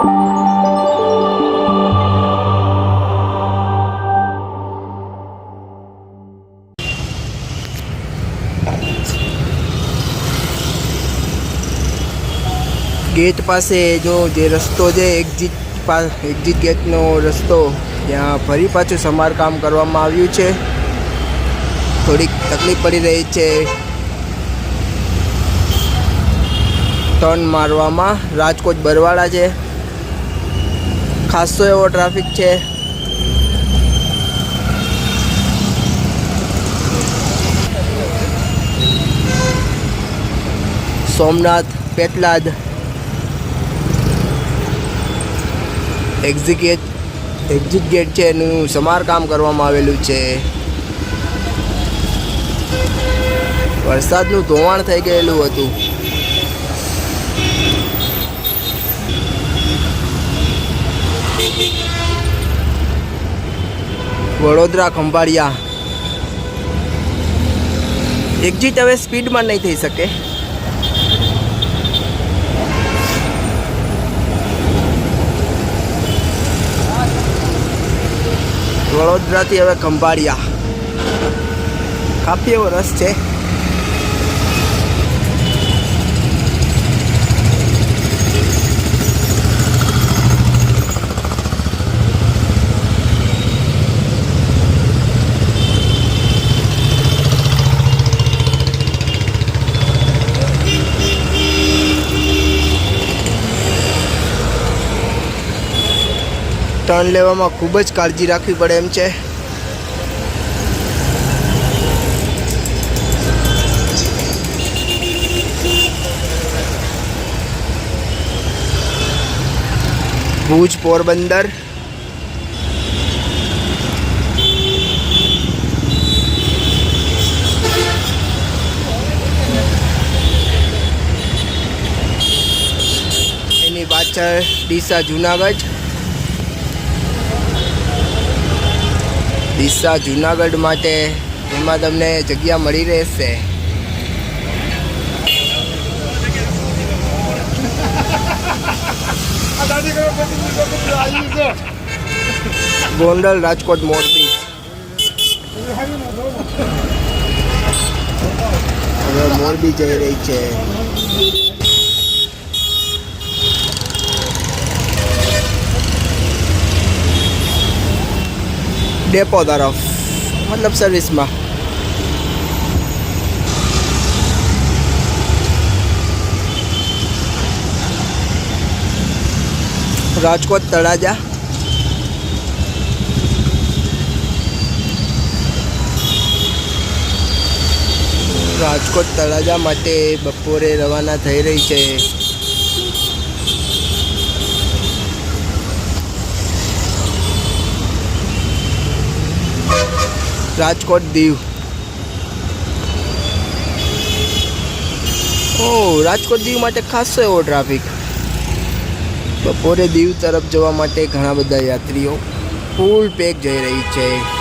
Gate પાસે જો જે રસ્તો છે એક્ઝિટ પા એક્ઝિટ ગેટનો રસ્તો, ત્યાં ફરી પાછું સમારકામ કરવામાં આવ્યું છે. થોડીક તકલીફ પડી રહી છે. ટર્ન મારવામાં રાજકોટ બરવાડા છે. ખાસો એવો ટ્રાફિક છે. Somnath, Petlad. Exit gate exit gate છે એનું સમારકામ કરવામાં આવેલું છે. વરસાદનું ધોવાણ થઈ ગયેલું હતું. વડોદરા, ખંભાળિયા. એક્ઝિટ હવે સ્પીડમાં નહીં થઈ શકે. વડોદરાથી હવે ખંભાળિયા. કાફી એવો રસ છે. ટર્ન લેવામાં ખૂબ જ કાળજી રાખવી પડે એમ છે. ભુજ પોરબંદર. એની પાછળ ડીસા જુનાગઢ. ડીસા જુનાગઢ માટે એમાં તમને જગ્યા મળી રહેશે. ગોંડલ રાજકોટ મોરબી. હવે મોરબી જઈ રહી છે. ડેપો તરફ મતલબ સર્વિસમાં રાજકોટ તળાજા. રાજકોટ તળાજા માટે બપોરે રવાના થઈ રહી છે. રાજકોટ દીવ. ઓ, રાજકોટ દીવ માટે ખાસો એવો ટ્રાફિક બપોરે દીવ તરફ જવા માટે ઘણા બધા યાત્રીઓ ફૂલ પેક જઈ રહી છે.